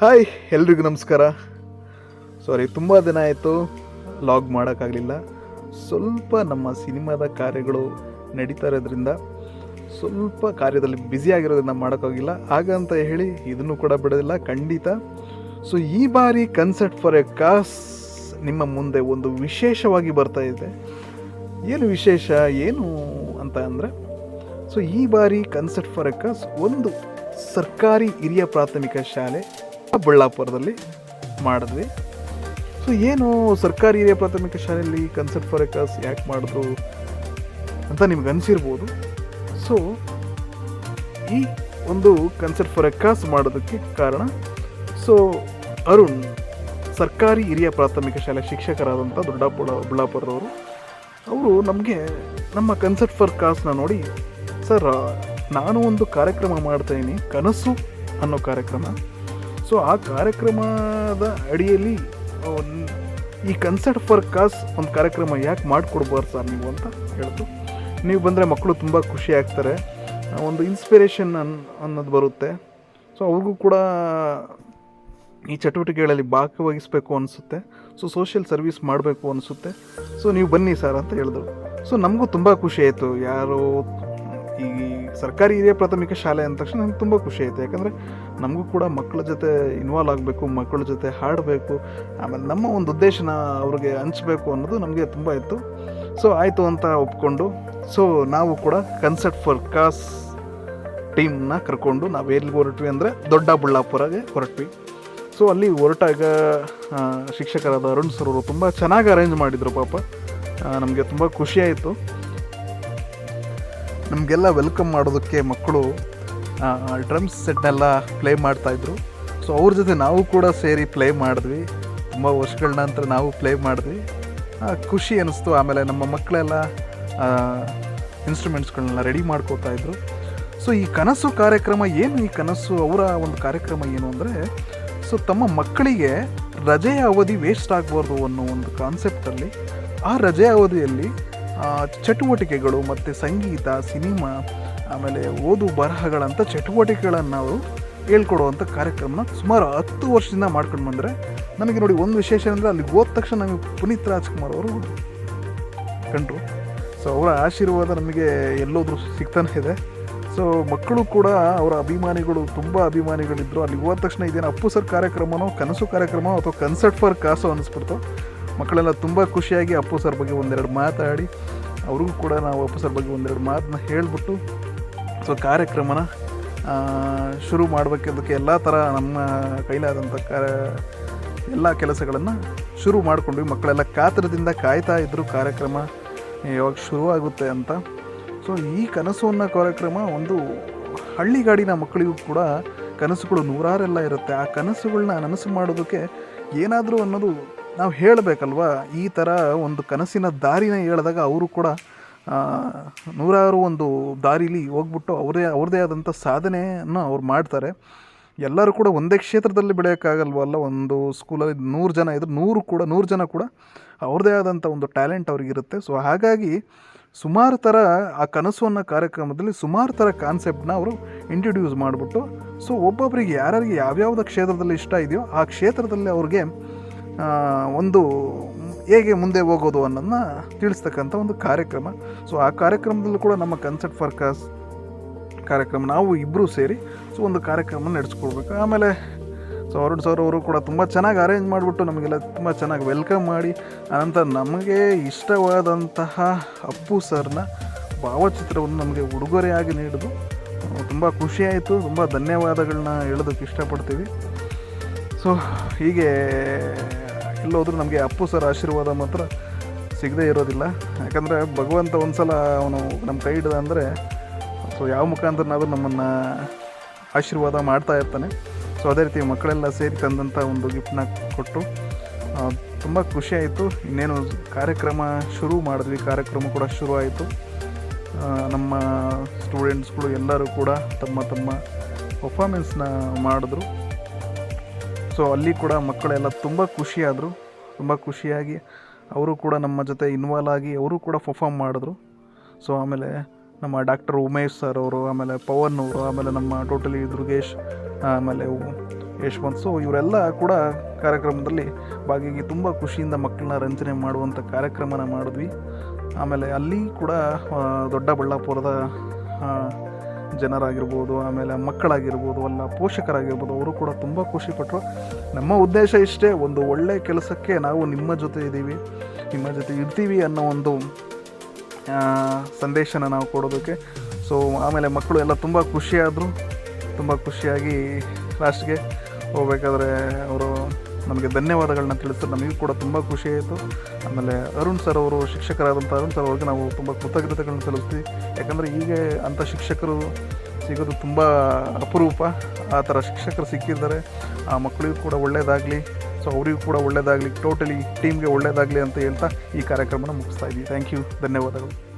Hi, ಎಲ್ರಿಗೂ ನಮಸ್ಕಾರ. ಸಾರಿ ತುಂಬ ದಿನ ಆಯಿತು ಲಾಗ್ ಮಾಡೋಕ್ಕಾಗಲಿಲ್ಲ. ಸ್ವಲ್ಪ ನಮ್ಮ ಸಿನಿಮಾದ ಕಾರ್ಯಗಳು ನಡೀತಾ ಇರೋದ್ರಿಂದ ಸ್ವಲ್ಪ ಕಾರ್ಯದಲ್ಲಿ ಬ್ಯುಸಿ ಆಗಿರೋದ್ರಿಂದ ಮಾಡೋಕ್ಕಾಗಿಲ್ಲ ಹಾಗಂತ ಹೇಳಿ ಇದನ್ನು ಕೂಡ ಬಿಡೋದಿಲ್ಲ, ಖಂಡಿತ. ಸೊ ಈ ಬಾರಿ ಕನ್ಸರ್ಟ್ ಫಾರ್ ಎ ಕಾಸ್ ನಿಮ್ಮ ಮುಂದೆ ಒಂದು ವಿಶೇಷವಾಗಿ ಬರ್ತಾ ಇದೆ. ಏನು ವಿಶೇಷ, ಏನು ಅಂತ ಅಂದರೆ ಸೊ ಈ ಬಾರಿ ಕನ್ಸರ್ಟ್ ಫಾರ್ ಎ ಕಾಸ್ ಒಂದು ಸರ್ಕಾರಿ ಹಿರಿಯ ಪ್ರಾಥಮಿಕ ಶಾಲೆ ಬಳ್ಳಾಪುರದಲ್ಲಿ ಮಾಡಿದ್ವಿ. ಸೊ ಏನು ಸರ್ಕಾರಿ ಹಿರಿಯ ಪ್ರಾಥಮಿಕ ಶಾಲೆಯಲ್ಲಿ ಕನ್ಸರ್ಟ್ ಫಾರ್ ಎಕಾಸ್ ಕಾಸ್ ಯಾಕೆ ಮಾಡಿದ್ರು ಅಂತ ನಿಮ್ಗೆ ಅನಿಸಿರ್ಬೋದು. ಸೊ ಈ ಒಂದು ಕನ್ಸರ್ಟ್ ಫಾರ್ ಎಕಾಸ್ ಕಾಸ್ ಮಾಡೋದಕ್ಕೆ ಕಾರಣ ಸೊ ಅರುಣ್, ಸರ್ಕಾರಿ ಹಿರಿಯ ಪ್ರಾಥಮಿಕ ಶಾಲೆ ಶಿಕ್ಷಕರಾದಂಥ ದೊಡ್ಡಬುಳ ಬಳ್ಳಾಪುರದವರು, ಅವರು ನಮಗೆ ನಮ್ಮ ಕನ್ಸರ್ಟ್ ಫಾರ್ ಕಾಸ್ನ ನೋಡಿ, ಸರ್ ನಾನು ಒಂದು ಕಾರ್ಯಕ್ರಮ ಮಾಡ್ತಾಯಿದ್ದೀನಿ ಕನಸು ಅನ್ನೋ ಕಾರ್ಯಕ್ರಮ. ಸೊ ಆ ಕಾರ್ಯಕ್ರಮದ ಅಡಿಯಲ್ಲಿ ಈ ಕನ್ಸರ್ಟ್ ಫಾರ್ ಕಾಸ್ ಒಂದು ಕಾರ್ಯಕ್ರಮ ಯಾಕೆ ಮಾಡಿಕೊಡ್ಬಾರ್ದು ಸರ್ ನೀವು ಅಂತ ಹೇಳಿದ್ರು ನೀವು ಬಂದರೆ ಮಕ್ಕಳು ತುಂಬ ಖುಷಿ ಆಗ್ತಾರೆ. ಒಂದು ಇನ್ಸ್ಪಿರೇಷನ್ ಅನ್, ಅನ್ನೋದು ಬರುತ್ತೆ. ಸೊ ಅವ್ರಿಗೂ ಕೂಡ ಈ ಚಟುವಟಿಕೆಗಳಲ್ಲಿ ಭಾಗವಹಿಸಬೇಕು ಅನಿಸುತ್ತೆ. ಸೊ ಸೋಷಿಯಲ್ ಸರ್ವಿಸ್ ಮಾಡಬೇಕು ಅನಿಸುತ್ತೆ. ಸೊ ನೀವು ಬನ್ನಿ ಸರ್ ಅಂತ ಹೇಳಿದ್ರು. ಸೊ ನಮಗೂ ತುಂಬ ಖುಷಿ ಆಯಿತು. ಯಾರು, ಈ ಸರ್ಕಾರಿ ಹಿರಿಯ ಪ್ರಾಥಮಿಕ ಶಾಲೆ ಅಂದ ತಕ್ಷಣ ನಮ್ಗೆ ತುಂಬ ಖುಷಿ ಆಯಿತು. ಯಾಕಂದರೆ ನಮಗೂ ಕೂಡ ಮಕ್ಕಳ ಜೊತೆ ಇನ್ವಾಲ್ವ್ ಆಗಬೇಕು, ಮಕ್ಕಳ ಜೊತೆ ಹಾಡಬೇಕು, ಆಮೇಲೆ ನಮ್ಮ ಒಂದು ಉದ್ದೇಶನ ಅವ್ರಿಗೆ ಹಂಚಬೇಕು ಅನ್ನೋದು ನಮಗೆ ತುಂಬ ಇತ್ತು. ಸೊ ಆಯಿತು ಅಂತ ಒಪ್ಕೊಂಡು ಸೊ ನಾವು ಕೂಡ ಕನ್ಸರ್ಟ್ ಫಾರ್ ಕಾಸ್ ಟೀಮ್ನ ಕರ್ಕೊಂಡು ನಾವು ಎಲ್ಲಿಗೆ ಹೊರಟ್ವಿ ಅಂದರೆ ದೊಡ್ಡ ಬಳ್ಳಾಪುರಗೆ ಹೊರಟ್ವಿ. ಸೊ ಅಲ್ಲಿ ಹೊರಟಾಗ ಶಿಕ್ಷಕರಾದ ಅರುಣ್ ಸರ್ ಅವರು ತುಂಬ ಚೆನ್ನಾಗಿ ಅರೇಂಜ್ ಮಾಡಿದರು ಪಾಪ. ನಮಗೆ ತುಂಬ ಖುಷಿಯಾಯಿತು ನಮಗೆಲ್ಲ ವೆಲ್ಕಮ್ ಮಾಡೋದಕ್ಕೆ ಮಕ್ಕಳು ಡ್ರಮ್ಸ್ ಸೆಟ್ನೆಲ್ಲ ಪ್ಲೇ ಮಾಡ್ತಾಯಿದ್ರು ಸೊ ಅವ್ರ ಜೊತೆ ನಾವು ಕೂಡ ಸೇರಿ ಪ್ಲೇ ಮಾಡಿದ್ವಿ. ತುಂಬ ವರ್ಷಗಳ ನಂತರ ನಾವು ಪ್ಲೇ ಮಾಡಿದ್ವಿ. ಖುಷಿ ಅನ್ನಿಸ್ತು ಆಮೇಲೆ ನಮ್ಮ ಮಕ್ಕಳೆಲ್ಲ ಇನ್ಸ್ಟ್ರೂಮೆಂಟ್ಸ್ಗಳನ್ನೆಲ್ಲ ರೆಡಿ ಮಾಡ್ಕೋತಾಯಿದ್ರು ಸೊ ಈ ಕನಸು ಕಾರ್ಯಕ್ರಮ ಏನು? ಈ ಕನಸು, ಅವರ ಒಂದು ಕಾರ್ಯಕ್ರಮ ಏನು ಅಂದರೆ ಸೊ ತಮ್ಮ ಮಕ್ಕಳಿಗೆ ರಜೆಯ ಅವಧಿ ವೇಸ್ಟ್ ಆಗಬಾರ್ದು ಅನ್ನೋ ಒಂದು ಕಾನ್ಸೆಪ್ಟಲ್ಲಿ ಆ ರಜೆಯ ಅವಧಿಯಲ್ಲಿ ಚಟುವಟಿಕೆಗಳು ಮತ್ತು ಸಂಗೀತ, ಸಿನಿಮಾ, ಆಮೇಲೆ ಓದು ಬರಹಗಳಂಥ ಚಟುವಟಿಕೆಗಳನ್ನು ಅವರು ಹೇಳ್ಕೊಡುವಂಥ ಕಾರ್ಯಕ್ರಮನ ಸುಮಾರು ಹತ್ತು ವರ್ಷದಿಂದ ಮಾಡ್ಕೊಂಡು ಬಂದರೆ ನನಗೆ ನೋಡಿ ಒಂದು ವಿಶೇಷ ಅಂದರೆ ಅಲ್ಲಿ ಹೋದ ತಕ್ಷಣ ನಮಗೆ ಪುನೀತ್ ರಾಜ್ಕುಮಾರ್ ಅವರು ಕಂಡ್ರು. ಸೊ ಅವರ ಆಶೀರ್ವಾದ ನಮಗೆ ಎಲ್ಲೋದ್ರೂ ಸಿಗ್ತಾನೆ ಇದೆ. ಸೊ ಮಕ್ಕಳು ಕೂಡ ಅವರ ಅಭಿಮಾನಿಗಳು, ತುಂಬ ಅಭಿಮಾನಿಗಳಿದ್ದರು ಅಲ್ಲಿ ಹೋದ ತಕ್ಷಣ ಇದೇನು ಅಪ್ಪು ಸರ್ ಕಾರ್ಯಕ್ರಮನೋ, ಕನಸು ಕಾರ್ಯಕ್ರಮ ಅಥವಾ ಕನ್ಸರ್ಟ್ ಫಾರ್ ಕಾಸು ಅನ್ನಿಸ್ಬಿಡ್ತು. ಮಕ್ಕಳೆಲ್ಲ ತುಂಬ ಖುಷಿಯಾಗಿ ಅಪ್ಪು ಸರ್ ಬಗ್ಗೆ ಒಂದೆರಡು ಮಾತಾಡಿ, ಅವ್ರಿಗೂ ಕೂಡ ನಾವು ಅಪ್ಪು ಸರ್ ಬಗ್ಗೆ ಒಂದೆರಡು ಮಾತನ್ನ ಹೇಳಿಬಿಟ್ಟು ಸೊ ಕಾರ್ಯಕ್ರಮನ ಶುರು ಮಾಡಬೇಕದಕ್ಕೆ ಎಲ್ಲ ಥರ ನಮ್ಮ ಕೈಲಾದಂಥ ಕ ಎಲ್ಲ ಕೆಲಸಗಳನ್ನು ಶುರು ಮಾಡಿಕೊಂಡ್ವಿ ಮಕ್ಕಳೆಲ್ಲ ಕಾತರದಿಂದ ಕಾಯ್ತಾ ಇದ್ದರು ಕಾರ್ಯಕ್ರಮ ಯಾವಾಗ ಶುರುವಾಗುತ್ತೆ ಅಂತ. ಸೊ ಈ ಕನಸು ಅನ್ನೋ ಕಾರ್ಯಕ್ರಮ ಒಂದು ಹಳ್ಳಿಗಾಡಿನ ಮಕ್ಕಳಿಗೂ ಕೂಡ ಕನಸುಗಳು ನೂರಾರೆಲ್ಲ ಇರುತ್ತೆ. ಆ ಕನಸುಗಳನ್ನ ನನಸು ಮಾಡೋದಕ್ಕೆ ಏನಾದರೂ ಅನ್ನೋದು ನಾವು ಹೇಳಬೇಕಲ್ವಾ? ಈ ಥರ ಒಂದು ಕನಸಿನ ದಾರಿನ ಹೇಳಿದಾಗ ಅವರು ಕೂಡ ನೂರಾರು ಒಂದು ದಾರಿಲಿ ಹೋಗ್ಬಿಟ್ಟು ಅವರೇ ಅವ್ರದ್ದೇ ಆದಂಥ ಸಾಧನೆಯನ್ನು ಅವ್ರು ಮಾಡ್ತಾರೆ. ಎಲ್ಲರೂ ಕೂಡ ಒಂದೇ ಕ್ಷೇತ್ರದಲ್ಲಿ ಬೆಳೆಯೋಕ್ಕಾಗಲ್ವಲ್ಲ ಒಂದು ಸ್ಕೂಲಲ್ಲಿ ನೂರು ಜನ ಇದ್ರು ನೂರು ಕೂಡ, ನೂರು ಜನ ಕೂಡ ಅವ್ರದ್ದೇ ಆದಂಥ ಒಂದು ಟ್ಯಾಲೆಂಟ್ ಅವ್ರಿಗಿರುತ್ತೆ ಸೊ, ಹಾಗಾಗಿ ಸುಮಾರು ಥರ ಆ ಕನಸು ಅನ್ನೋ ಕಾರ್ಯಕ್ರಮದಲ್ಲಿ ಸುಮಾರು ಥರ ಕಾನ್ಸೆಪ್ಟನ್ನ ಅವರು ಇಂಟ್ರಡ್ಯೂಸ್ ಮಾಡಿಬಿಟ್ಟು, ಸೊ ಒಬ್ಬೊಬ್ಬರಿಗೆ ಯಾರ್ಯಾರಿಗೆ ಯಾವ್ಯಾವುದ ಕ್ಷೇತ್ರದಲ್ಲಿ ಇಷ್ಟ ಇದೆಯೋ ಆ ಕ್ಷೇತ್ರದಲ್ಲಿ ಅವ್ರಿಗೆ ಒಂದು ಹೇಗೆ ಮುಂದೆ ಹೋಗೋದು ಅನ್ನೋದನ್ನ ತಿಳಿಸ್ತಕ್ಕಂಥ ಒಂದು ಕಾರ್ಯಕ್ರಮ. ಸೊ ಆ ಕಾರ್ಯಕ್ರಮದಲ್ಲೂ ಕೂಡ ನಮ್ಮ ಕನ್ಸರ್ಟ್ ಫಾರ್ ಕಾಸ್ ಕಾರ್ಯಕ್ರಮ ನಾವು ಇಬ್ಬರೂ ಸೇರಿ ಸೊ ಒಂದು ಕಾರ್ಯಕ್ರಮ ನಡೆಸ್ಕೊಡ್ಬೇಕು. ಆಮೇಲೆ ಸೊ ಅರುಣ್ ಸರ್ ಅವರು ಕೂಡ ತುಂಬ ಚೆನ್ನಾಗಿ ಅರೇಂಜ್ ಮಾಡಿಬಿಟ್ಟು ನಮಗೆಲ್ಲ ತುಂಬ ಚೆನ್ನಾಗಿ ವೆಲ್ಕಮ್ ಮಾಡಿ ಅನಂತರ ನಮಗೆ ಇಷ್ಟವಾದಂತಹ ಅಪ್ಪು ಸರ್ನ ಭಾವಚಿತ್ರವನ್ನು ನಮಗೆ ಉಡುಗೊರೆಯಾಗಿ ನೀಡಿದು ತುಂಬ ಖುಷಿಯಾಯಿತು ತುಂಬ ಧನ್ಯವಾದಗಳನ್ನ ಹೇಳೋದಕ್ಕೆ ಇಷ್ಟಪಡ್ತೀವಿ. ಸೊ ಹೀಗೆ ಎಲ್ಲೋದ್ರೂ ನಮಗೆ ಅಪ್ಪು ಸರ್ ಆಶೀರ್ವಾದ ಮಾತ್ರ ಸಿಗದೇ ಇರೋದಿಲ್ಲ. ಯಾಕಂದರೆ ಭಗವಂತ ಒಂದು ಸಲ ಅವನು ನಮ್ಮ ಕೈ ಹಿಡ್ದ ಅಂದರೆ ಸೊ ಯಾವ ಮುಖಾಂತರನಾದರೂ ನಮ್ಮನ್ನು ಆಶೀರ್ವಾದ ಮಾಡ್ತಾ ಇರ್ತಾನೆ. ಸೊ ಅದೇ ರೀತಿ ಮಕ್ಕಳೆಲ್ಲ ಸೇರಿ ತಂದಂಥ ಒಂದು ಗಿಫ್ಟ್ನ ಕೊಟ್ಟು ತುಂಬ ಖುಷಿಯಾಯಿತು ಇನ್ನೇನು ಕಾರ್ಯಕ್ರಮ ಶುರು ಮಾಡಿದ್ವಿ, ಕಾರ್ಯಕ್ರಮ ಕೂಡ ಶುರು ಆಯಿತು. ನಮ್ಮ ಸ್ಟೂಡೆಂಟ್ಸ್ಗಳು ಎಲ್ಲರೂ ಕೂಡ ತಮ್ಮ ತಮ್ಮ ಪರ್ಫಾಮೆನ್ಸ್ನ ಮಾಡಿದ್ರು. ಸೊ ಅಲ್ಲಿ ಕೂಡ ಮಕ್ಕಳೆಲ್ಲ ತುಂಬ ಖುಷಿಯಾದರು. ತುಂಬ ಖುಷಿಯಾಗಿ ಅವರು ಕೂಡ ನಮ್ಮ ಜೊತೆ ಇನ್ವಾಲ್ವ್ ಆಗಿ ಅವರು ಕೂಡ ಪರ್ಫಾಮ್ ಮಾಡಿದ್ರು. ಸೊ ಆಮೇಲೆ ನಮ್ಮ ಡಾಕ್ಟರ್ ಉಮೇಶ್ ಸರ್ ಅವರು, ಆಮೇಲೆ ಪವನ್ ಅವರು, ಆಮೇಲೆ ನಮ್ಮ ಟೋಟಲಿ ದುರ್ಗೇಶ್, ಆಮೇಲೆ ಯಶವಂತ್. ಸೊ ಇವರೆಲ್ಲ ಕೂಡ ಕಾರ್ಯಕ್ರಮದಲ್ಲಿ ಭಾಗಿಯಾಗಿ ತುಂಬ ಖುಷಿಯಿಂದ ಮಕ್ಕಳನ್ನ ರಂಜನೆ ಮಾಡುವಂಥ ಕಾರ್ಯಕ್ರಮನ ಮಾಡಿದ್ವಿ. ಆಮೇಲೆ ಅಲ್ಲಿ ಕೂಡ ದೊಡ್ಡಬಳ್ಳಾಪುರದ ಜನರಾಗಿರ್ಬೋದು, ಆಮೇಲೆ ಮಕ್ಕಳಾಗಿರ್ಬೋದು ಅಲ್ಲ ಪೋಷಕರಾಗಿರ್ಬೋದು, ಅವರು ಕೂಡ ತುಂಬ ಖುಷಿಪಟ್ಟರು ನಮ್ಮ ಉದ್ದೇಶ ಇಷ್ಟೇ, ಒಂದು ಒಳ್ಳೆಯ ಕೆಲಸಕ್ಕೆ ನಾವು ನಿಮ್ಮ ಜೊತೆ ಇದ್ದೀವಿ, ನಿಮ್ಮ ಜೊತೆ ಇರ್ತೀವಿ ಅನ್ನೋ ಒಂದು ಸಂದೇಶನ ನಾವು ಕೊಡೋದಕ್ಕೆ. ಸೊ ಆಮೇಲೆ ಮಕ್ಕಳು ಎಲ್ಲ ತುಂಬ ಖುಷಿಯಾದರು, ತುಂಬ ಖುಷಿಯಾಗಿ ಲಾಸ್ಟ್ಗೆ ಹೋಗ್ಬೇಕಾದ್ರೆ ಅವರು ನಮಗೆ ಧನ್ಯವಾದಗಳನ್ನ ತಿಳಿಸಿದ್ರು ನಮಗೂ ಕೂಡ ತುಂಬ ಖುಷಿ ಆಯಿತು. ಆಮೇಲೆ ಅರುಣ್ ಸರ್ ಅವರು ಶಿಕ್ಷಕರಾದಂಥ ಅರುಣ್ ಸರ್ ಅವ್ರಿಗೆ ನಾವು ತುಂಬ ಕೃತಜ್ಞತೆಗಳನ್ನ ಸಲ್ಲಿಸ್ತೀವಿ ಯಾಕಂದರೆ ಹೀಗೆ ಅಂಥ ಶಿಕ್ಷಕರು ಸಿಗೋದು ತುಂಬ ಅಪರೂಪ. ಆ ಥರ ಶಿಕ್ಷಕರು ಸಿಕ್ಕಿದ್ದಾರೆ. ಆ ಮಕ್ಕಳಿಗೂ ಕೂಡ ಒಳ್ಳೆಯದಾಗಲಿ ಸೊ ಅವರಿಗೂ ಕೂಡ ಒಳ್ಳೆಯದಾಗಲಿ ಟೋಟಲಿ ಟೀಮ್ಗೆ ಒಳ್ಳೆಯದಾಗಲಿ ಅಂತ ಹೇಳ್ತಾ ಈ ಕಾರ್ಯಕ್ರಮನ ಮುಗಿಸ್ತಾ ಇದ್ದೀವಿ. ಥ್ಯಾಂಕ್ ಯು ಧನ್ಯವಾದಗಳು.